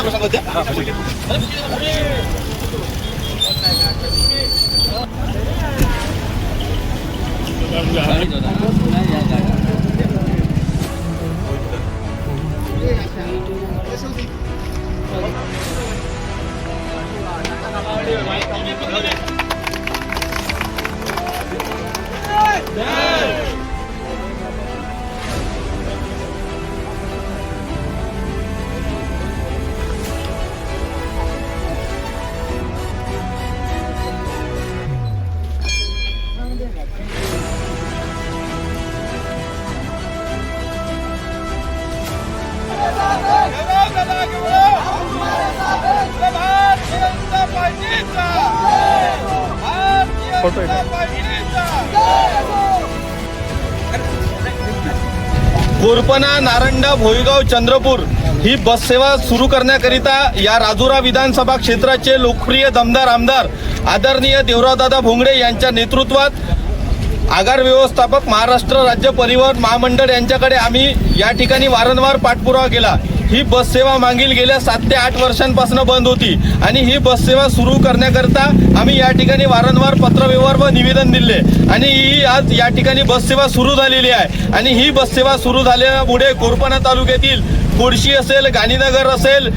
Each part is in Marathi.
aku sanggup ya. गोरपना नारंडा भोईगाव चंद्रपूर ही बस सेवा सुरू करण्याकरिता या राजुरा विधानसभा क्षेत्राचे लोकप्रिय दमदार आमदार आदरणीय देवरावदादा भोंगडे यांच्या नेतृत्वात आगार व्यवस्थापक महाराष्ट्र राज्य परिवहन महामंडळ यांच्याकडे आम्ही या ठिकाणी वारंवार पाठपुरावा केला. ही बस सेवा मागील गेल्या सात ते आठ वर्षांपासून बंद होती. आणि ही बससेवा सुरू करण्याकरता आम्ही या ठिकाणी वारंवार पत्रव्यवहार व निवेदन दिले. आणि ही आज या ठिकाणी बससेवा सुरू झालेली आहे. आणि ही बससेवा सुरू झाल्यामुळे कोरपणा तालुक्यातील कोडशी असेल गांधीनगर असेल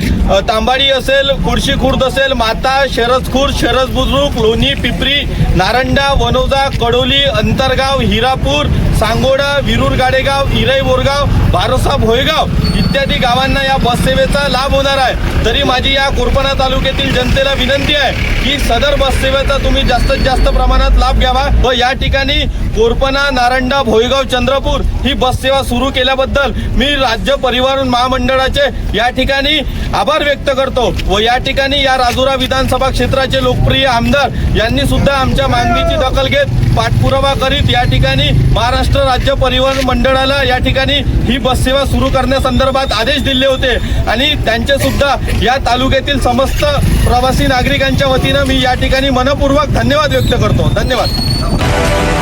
तांबाडी असेल कुडशी खुर्द असेल माता शरद खुर्द शरद बुद्रुक लोणी पिपरी नारंडा वनोजा कडोली अंतरगाव हिरापूर सांगोडा विरूर गाडेगाव इरई बोरगाव भारसा भोयगाव इत्यादी गावांना या बससेवेचा लाभ होणार आहे. तरी माझी या कोरपणा तालुक्यातील जनतेला विनंती आहे की सदर बससेवेचा तुम्ही जास्तीत जास्त प्रमाणात लाभ घ्यावा व या ठिकाणी कोरपणा नारंडा भोईगाव चंद्रपूर ही बस सेवा सुरू केल्याबद्दल मी राज्य परिवहन महामंडळाचे या ठिकाणी आभार व्यक्त करतो व या ठिकाणी या राजुरा विधानसभा क्षेत्राचे लोकप्रिय आमदार यांनी सुद्धा आमच्या मागणीची दखल घेत पाठपुरावा करीत या ठिकाणी महाराष्ट्र राज्य परिवहन मंडळाला या ठिकाणी ही बस सेवा सुरू करण्यासंदर्भात आदेश दिले होते. आणि त्यांचे सुद्धा या तालुक्यातील समस्त प्रवासी नागरिकांच्या वतीनं मी या ठिकाणी मनपूर्वक धन्यवाद व्यक्त करतो. धन्यवाद.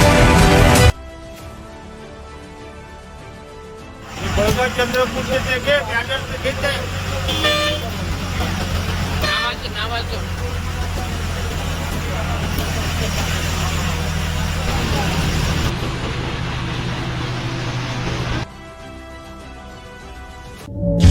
बळगाव चंद्रपूरचे जे घे बॅनर घेते नावाचं नावाचं you